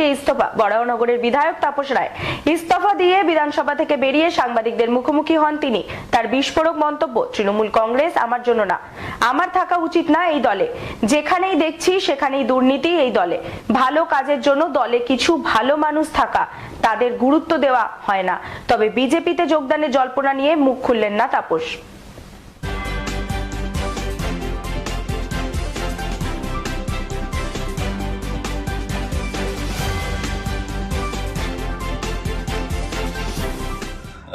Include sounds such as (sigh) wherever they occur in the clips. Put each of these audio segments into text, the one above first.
থেকে ইস্তফা। বরাহনগরের বিধায়ক তাপস রায়। ইস্তফা দিয়ে বিধানসভা থেকে বেরিয়ে সাংবাদিকদের মুখোমুখি হন তিনি। তার বিস্ফোরক মন্তব্য, তৃণমূল কংগ্রেস আমার জন্য না। আমার থাকা উচিত না এই দলে। যেখানেই দেখছি, সেখানেই দুর্নীতি এই দলে। ভালো কাজের জন্য দলে কিছু ভালো মানুষ থাকা। তাদের গুরুত্ব দেওয়া হয় না। তবে বিজেপিতে যোগদানের জল্পনা নিয়ে মুখ খুললেন না তাপস।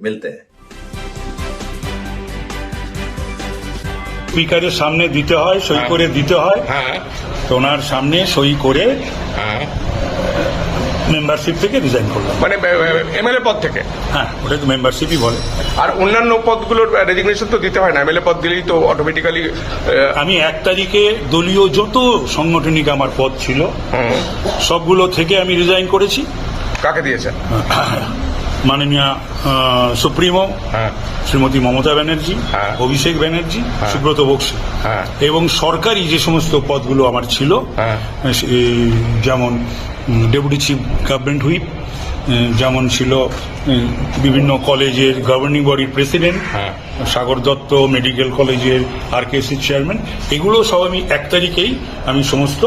मिलते हैं স্পিকারের সামনে দিতে হয় সই করে দিতে হয় হ্যাঁ তো ওনার সামনে সই করে হ্যাঁ মেম্বারশিপ থেকে রিজাইন করলাম মানে এমএলএ পদ থেকে হ্যাঁ ওটা তো মেম্বারশিপই বলে আর অন্যান্য পদগুলোর রেজিগনেশন তো দিতে হয় না এমএলএ পদ দিলেই তো অটোমেটিক্যালি আমি এক তারিখে দলীয় যত সাংগঠনিক আমার পদ ছিল সবগুলো থেকে আমি রিজাইন করেছি কাকে দিয়েছেন (laughs) মাননীয় সুপ্রিমো হ্যাঁ শ্রীমতী মমতা ব্যানার্জি হ্যাঁ। অভিষেক ব্যানার্জি সুব্রত বক্সি হ্যাঁ। এবং সরকারি যে সমস্ত পদগুলো আমার ছিল হ্যাঁ। যেমন ডেপুটি চিফ গভর্নমেন্ট হুইপ যেমন ছিল বিভিন্ন কলেজের গভর্নিং বডির প্রেসিডেন্ট হ্যাঁ। সাগর দত্ত মেডিকেল কলেজের আর কে সি চেয়ারম্যান এগুলো সব আমি এক তারিখেই আমি সমস্ত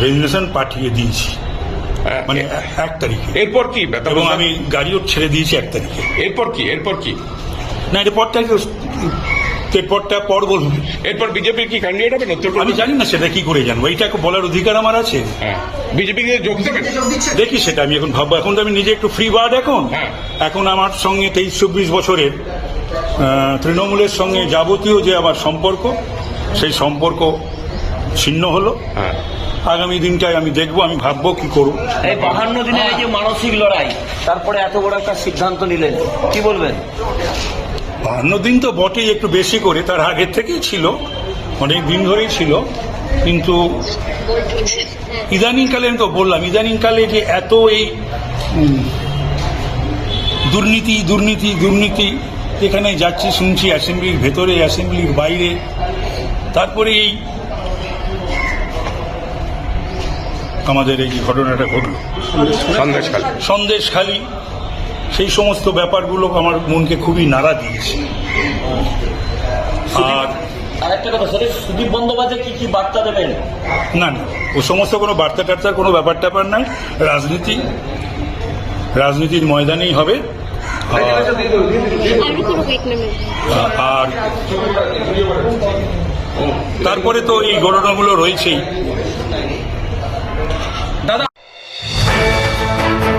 রেজিগনেশন পাঠিয়ে দিয়েছি মানে এক তারিখে। এরপর কি? এবং আমি গাড়িও ছেড়ে দিয়েছি এক তারিখে। এরপর কি? এরপর কি? না এটা পরটা এরপরটা পর বলুন। এরপর বিজেপির কি ক্যান্ডিডেট হবে? উত্তর আমি জানি না সেটা কি করে জানব। এইটাকে বলার অধিকার আমার আছে। হ্যাঁ। বিজেপি যোগ দেবেন? দেখি সেটা আমি এখন ভাববো। এখন তো আমি নিজে একটু ফ্রি বার্ড এখন। হ্যাঁ। এখন আমার সঙ্গে তেইশ চব্বিশ বছরের তৃণমূলের সঙ্গে যাবতীয় যে আমার সম্পর্ক সেই সম্পর্ক ছিন্ন হলো। হ্যাঁ। আগামী দিনটায় আমি দেখব আমি ভাববো কি করব। এই বাহান্ন দিনে এই যে মানসিক লড়াই তারপরে এত বড় একটা সিদ্ধান্ত নিলেন কি বলবেন? বাহান্ন দিন তো বটেই একটু বেশি করে তার আগের থেকেই ছিল অনেক দিন ধরেই ছিল কিন্তু ইদানিংকালে আমি তো বললাম ইদানিংকালে যে এত এই দুর্নীতি দুর্নীতি দুর্নীতি যেখানে যাচ্ছি শুনছি অ্যাসেম্বলির ভেতরে অ্যাসেম্বলির বাইরে তারপরে এই আমাদের এই যে ঘটনাটা ঘটলো। সন্দেশখালী। সন্দেশ খালি সেই সমস্ত ব্যাপারগুলো আমার মনকে খুবই নাড়া দিয়েছে। আর আর কথা স্যার সুদীপ বন্দ্যোপাধ্যায় কি কি বার্তা দেবেন? না না ও সমস্ত কোনো বার্তা টার্তার কোনো ব্যাপার ট্যাপার নাই। রাজনীতি রাজনীতির ময়দানেই হবে। আর- তারপরে তো এই ঘটনাগুলো রয়েছেই। Thank you.